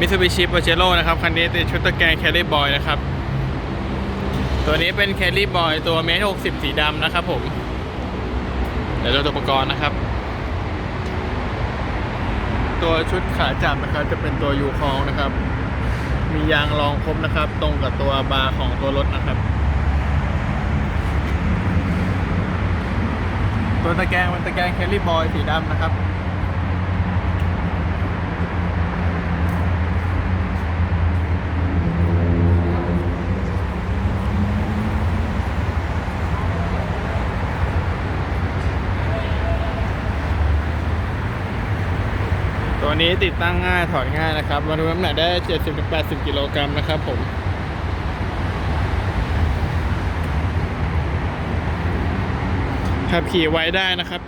มิตซูบิชิป a เจโร่นะครับ คันนี้ติดชุดตะแกรงแคลรี่บอยนะครับ ตัวนี้เป็นแคลรี่บอยตัวเมตรหกสิบสีดำนะครับผม เดี๋ยวดูตัวอุปกรณ์นะครับ ตัวชุดขาจับนะครับ จะเป็นตัวยูคองนะครับ มียางรองครบนะครับ ตรงกับตัวบาร์ของตัวรถนะครับ ตัวตะแกรงเป็นตะแกรงแคลรี่บอยสีดำนะครับ ตัวนี้ติดตั้งง่ายถอดง่ายนะครับบรรทุกน้ำหนักได้ 70-80 กิโลกรัมนะครับผมขับขี่ไว้ได้นะครับ